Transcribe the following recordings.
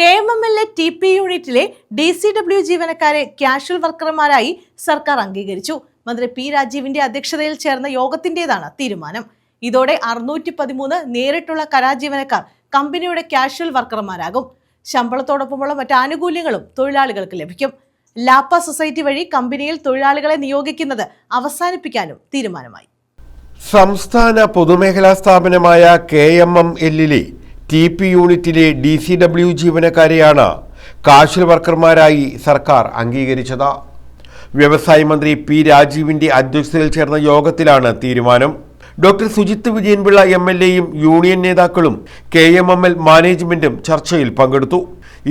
K M M L A T P യൂണിറ്റിലെ D C W ജീവനക്കാരെ casual വർക്കർമാരായി സർക്കാർ അംഗീകരിച്ചു. മന്ത്രി പി രാജീവിന്റെ അധ്യക്ഷതയിൽ ചേർന്ന യോഗത്തിന്റേതാണ് തീരുമാനം. ഇതോടെ അറുന്നൂറ്റി പതിമൂന്ന് നേരിട്ടുള്ള കരാർ ജീവനക്കാർ കമ്പനിയുടെ കാഷ്വൽ വർക്കർമാരാകും. ശമ്പളത്തോടൊപ്പമുള്ള മറ്റ് ആനുകൂല്യങ്ങളും തൊഴിലാളികൾക്ക് ലഭിക്കും. ലാപ്പ സൊസൈറ്റി വഴി കമ്പനിയിൽ തൊഴിലാളികളെ നിയോഗിക്കുന്നത് അവസാനിപ്പിക്കാനും തീരുമാനമായി. സംസ്ഥാന പൊതുമേഖലാ സ്ഥാപനമായ കെ എം എം എല്ലിലെ ടി പി യൂണിറ്റിലെ ഡി സി ഡബ്ല്യു ജീവനക്കാരെയാണ് കാശിൽ വർക്കർമാരായി സർക്കാർ അംഗീകരിച്ചത്. വ്യവസായ മന്ത്രി പി രാജീവിന്റെ അധ്യക്ഷതയിൽ ചേർന്ന യോഗത്തിലാണ് തീരുമാനം. Doctor Sujith Vijayan Pillai M L എയും യൂണിയൻ നേതാക്കളും കെ എം എം എൽ മാനേജ്മെന്റും ചർച്ചയിൽ പങ്കെടുത്തു.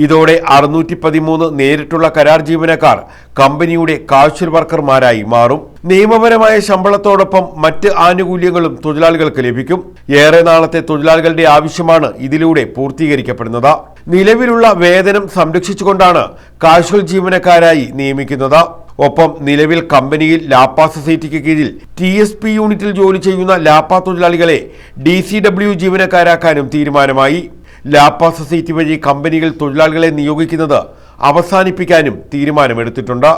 ഇതോടെ അറുന്നൂറ്റി പതിമൂന്ന് നേരിട്ടുള്ള കരാർ ജീവനക്കാർ കമ്പനിയുടെ കാഷ്വൽ വർക്കർമാരായി മാറും. നിയമപരമായ ശമ്പളത്തോടൊപ്പം മറ്റ് ആനുകൂല്യങ്ങളും തൊഴിലാളികൾക്ക് ലഭിക്കും. ഏറെ നാളത്തെ തൊഴിലാളികളുടെ ആവശ്യമാണ് ഇതിലൂടെ പൂർത്തീകരിക്കപ്പെടുന്നത്. നിലവിലുള്ള വേതനം സംരക്ഷിച്ചുകൊണ്ടാണ് കാഷ്വൽ ജീവനക്കാരായി നിയമിക്കുന്നത്. ഒപ്പം നിലവിൽ കമ്പനിയിൽ ലാപ്പ സൊസൈറ്റിക്ക് കീഴിൽ ടി എസ് പി യൂണിറ്റിൽ ജോലി ചെയ്യുന്ന ലാപ്പ തൊഴിലാളികളെ ഡി സി ഡബ്ല്യു ജീവനക്കാരാക്കാനും തീരുമാനമായി. ലാപ്പ സൊസൈറ്റി വഴി കമ്പനികൾ തൊഴിലാളികളെ നിയോഗിക്കുന്നത് അവസാനിപ്പിക്കാനും തീരുമാനമെടുത്തിട്ടുണ്ട്.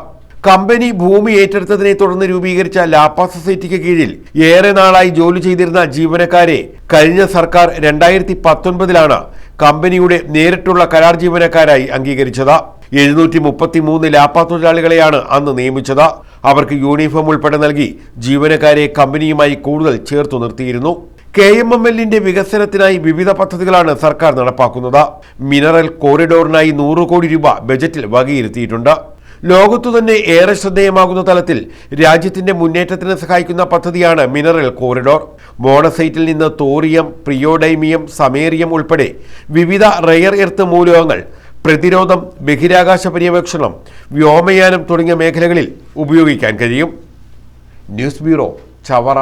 കമ്പനി ഭൂമി ഏറ്റെടുത്തതിനെ തുടർന്ന് രൂപീകരിച്ച ലാപ്പ സൊസൈറ്റിക്ക് കീഴിൽ ഏറെ നാളായി ജോലി ചെയ്തിരുന്ന ജീവനക്കാരെ കഴിഞ്ഞ സർക്കാർ രണ്ടായിരത്തി പത്തൊൻപതിലാണ് കമ്പനിയുടെ നേരിട്ടുള്ള കരാർ ജീവനക്കാരായി അംഗീകരിച്ചത്. എഴുന്നൂറ്റി മുപ്പത്തി മൂന്ന് ലാപ്പ തൊഴിലാളികളെയാണ് അന്ന് നിയമിച്ചത്. അവർക്ക് യൂണിഫോം ഉൾപ്പെടെ നൽകി ജീവനക്കാരെ കമ്പനിയുമായി കൂടുതൽ ചേർത്തു നിർത്തിയിരുന്നു. കെ എം എം എല്ലിന്റെ വികസനത്തിനായി വിവിധ പദ്ധതികളാണ് സർക്കാർ നടപ്പാക്കുന്നത്. മിനറൽ കോറിഡോറിനായി നൂറ് കോടി രൂപ ബജറ്റിൽ വകയിരുത്തിയിട്ടുണ്ട്. ലോകത്തു തന്നെ ഏറെ ശ്രദ്ധേയമാകുന്ന തലത്തിൽ രാജ്യത്തിന്റെ മുന്നേറ്റത്തിന് സഹായിക്കുന്ന പദ്ധതിയാണ് മിനറൽ കോറിഡോർ. മോണസൈറ്റിൽ നിന്ന് തോറിയം പ്രിയോഡൈമിയം സമേറിയം ഉൾപ്പെടെ വിവിധ റെയർ എർത്ത് മൂലകങ്ങൾ പ്രതിരോധം ബഹിരാകാശ പര്യവേക്ഷണം വ്യോമയാനം തുടങ്ങിയ മേഖലകളിൽ ഉപയോഗിക്കാൻ കഴിയും. News bureau Chavara.